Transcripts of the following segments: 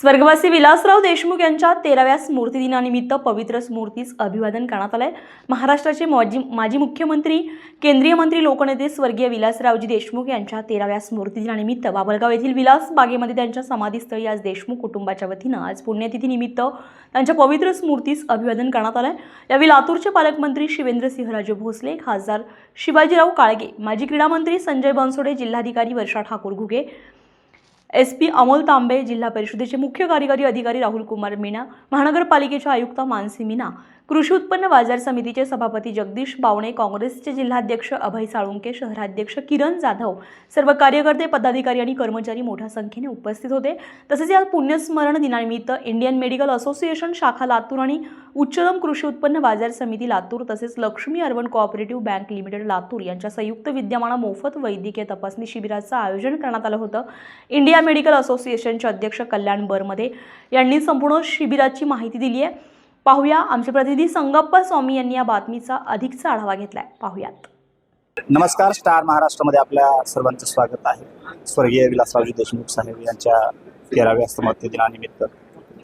स्वर्गवासी विलासराव देशमुख यांच्या तेराव्या स्मृतिदिनानिमित्त पवित्र स्मृतीस अभिवादन करण्यात आलंय. महाराष्ट्राचे माजी माजी मुख्यमंत्री केंद्रीय मंत्री लोकनेते स्वर्गीय विलासरावजी देशमुख यांच्या तेराव्या स्मृतिदिनानिमित्त बाबलगाव येथील विलास बागेमध्ये त्यांच्या समाधीस्थळी आज देशमुख कुटुंबाच्या वतीनं आज पुण्यतिथीनिमित्त त्यांच्या पवित्र स्मृतीस अभिवादन करण्यात आलंय. यावेळी लातूरचे पालकमंत्री शिवेंद्रसिंहराजे भोसले खासदार शिवाजीराव काळगे माजी क्रीडा मंत्री संजय बनसोडे जिल्हाधिकारी वर्षा ठाकूर घुगे एस पी अमोल तांबे जिल्हा परिषदेचे मुख्य कार्यकारी अधिकारी राहुल कुमार मीना महानगरपालिकेच्या आयुक्त मानसी मीना कृषी उत्पन्न बाजार समितीचे सभापती जगदीश बावणे काँग्रेसचे जिल्हाध्यक्ष अभय साळुंके शहराध्यक्ष किरण जाधव सर्व कार्यकर्ते पदाधिकारी आणि कर्मचारी मोठ्या संख्येने उपस्थित होते. तसेच या पुण्यस्मरण दिनानिमित्त इंडियन मेडिकल असोसिएशन शाखा लातूर आणि उच्चतम कृषी उत्पन्न बाजार समिती लातूर तसेच Laxmi urban cooperative bank limited Latur यांच्या संयुक्त विद्यमानं मोफत वैद्यकीय तपासणी शिबिराचं आयोजन करण्यात आलं होतं. इंडिया मेडिकल असोसिएशनचे अध्यक्ष कल्याण बरमध्ये यांनी संपूर्ण शिबिराची माहिती दिली आहे. पाहूया. आमचे प्रतिनिधी संगप्पा स्वामी यांनी या बातमीचा अधिकचा आढावा घेतलाय. पाहूयात. नमस्कार. स्टार महाराष्ट्रामध्ये आपल्या सर्वांचं स्वागत आहे. स्वर्गीय विलासरावजी देशमुख साहेब यांच्या तेराव्या स्मृती दिनानिमित्त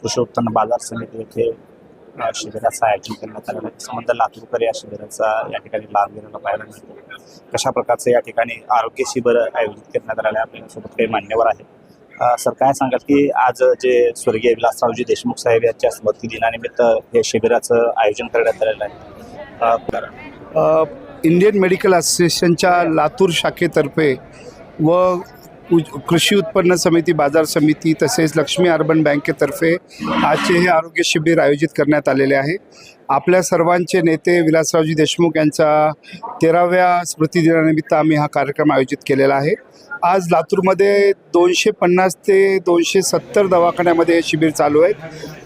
कृषी उत्पन्न बाजार समिती येथे शिबिराचं आयोजन करण्यात आलेलं आहे. संबंध लातूरकर या शिबिराचा या ठिकाणी लाभ घेण्याला पाहायला मिळतो. कशा प्रकारचं या ठिकाणी आरोग्य शिबिर आयोजित करण्यात आलेलं आहे? आपल्यासोबत काही मान्यवर आहे सर काय सांगाल की आज जे स्वर्गीय विलासरावजी देशमुख साहेब यांच्या स्मृती दिनानिमित्त हे शिबिराचं आयोजन करण्यात आलेलं आहे. इंडियन मेडिकल असोसिएशनच्या लातूर शाखेतर्फे व कृषी उत्पन्न समिती बाजार समिती तसेच लक्ष्मी अर्बन बँकेतर्फे आजचे हे आरोग्य शिबिर आयोजित करण्यात आलेले आहे. आपल्या सर्वांचे नेते विलासरावजी देशमुख यांच्या तेराव्या स्मृतिदिनानिमित्त आम्ही हा कार्यक्रम आयोजित केलेला आहे. आज लातूरमध्ये दोनशे पन्नास ते दोनशे सत्तर दवाखान्यामध्ये हे शिबिर चालू आहेत.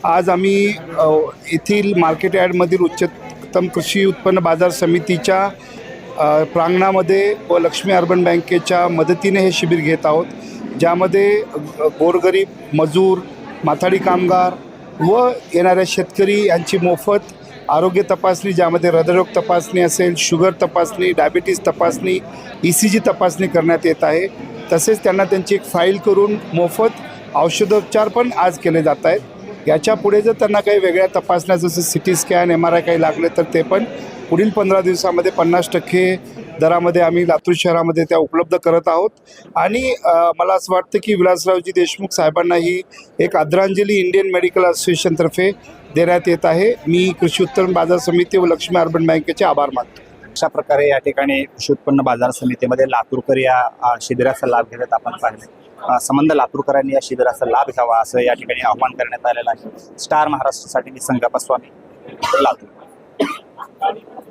आज आम्ही येथील मार्केट यार्डमधील उच्चतम कृषी उत्पन्न बाजार समितीच्या प्रांगणामध्ये व लक्ष्मी अर्बन बँकेच्या मदतीने हे शिबिर घेत आहोत ज्यामध्ये गोरगरीब मजूर माथाडी कामगार व येणाऱ्या शेतकरी यांची मोफत आरोग्य तपासणी ज्यामध्ये हृदयरोग तपासणी असेल शुगर तपासणी डायबिटीस तपासणी ई सी जी तपासणी करण्यात येत आहे. तसेच त्यांना त्यांची एक फाईल करून मोफत औषधोपचार पण आज केले जात आहेत. याच्यापुढे जर त्यांना काही वेगळ्या तपासण्या जसं C T scan M R I काही लागले तर ते पण पुढील पंधरा दिवसामध्ये पन्नास टक्के दरामध्ये आम्ही लातूर शहरामध्ये त्या उपलब्ध करत आहोत. आणि मला असं वाटतं की विलासरावजी देशमुख साहेबांना ही एक आदरांजली इंडियन मेडिकल असोसिएशनतर्फे देण्यात येत आहे. मी कृषी उत्पन्न बाजार समिती व लक्ष्मी अर्बन बँकेचे आभार मानतो. अशा प्रकारे या ठिकाणी कृषी उत्पन्न बाजार समितीमध्ये लातूरकर या शिबिराचा लाभ घेण्यात आपण पाहिले. संबंध लातूरकरांनी या शिबिराचा लाभ घ्यावा असं या ठिकाणी आव्हान करण्यात आलेलं आहे. स्टार महाराष्ट्रासाठी मी संगप्पा स्वामी लातूर. Thank.